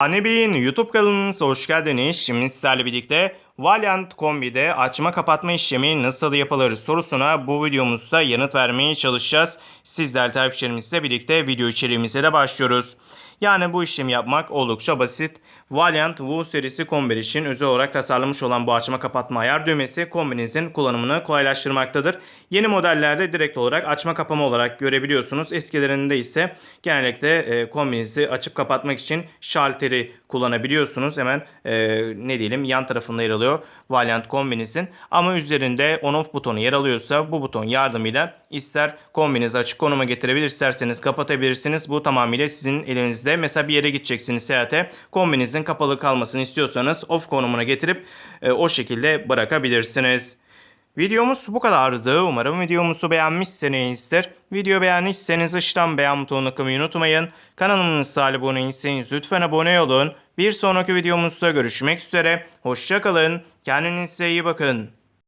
Anne YouTube kanalınıza hoş geldiniz. Şimdi sizlerle birlikte Valiant Kombi'de açma kapatma işlemi nasıl yapılır sorusuna bu videomuzda yanıt vermeye çalışacağız. Sizler takipçilerimizle birlikte video içeriğimize de başlıyoruz. Yani bu işlemi yapmak oldukça basit. Valiant Wu serisi kombiler için özel olarak tasarlanmış olan bu açma kapatma ayar düğmesi kombinizin kullanımını kolaylaştırmaktadır. Yeni modellerde direkt olarak açma kapama olarak görebiliyorsunuz. Eskilerinde ise genellikle e, kombinizi açıp kapatmak için şalteri kullanabiliyorsunuz. Hemen e, ne diyelim yan tarafında yer alıyor Valiant kombinizin. Ama üzerinde on off butonu yer alıyorsa bu buton yardımıyla ister kombinizi açık konuma getirebilir isterseniz kapatabilirsiniz. Bu tamamıyla sizin elinizde. Mesela bir yere gideceksiniz seyahate kombinizin kapalı kalmasını istiyorsanız off konumuna getirip e, o şekilde bırakabilirsiniz. Videomuz bu kadardı. Umarım videomuzu beğenmişsinizdir. Video beğenmişseniz aşağıdan beğen butonuna tıklamayı unutmayın. Kanalımıza abone değilseniz lütfen abone olun. Bir sonraki videomuzda görüşmek üzere. Hoşçakalın. Kendinize iyi bakın.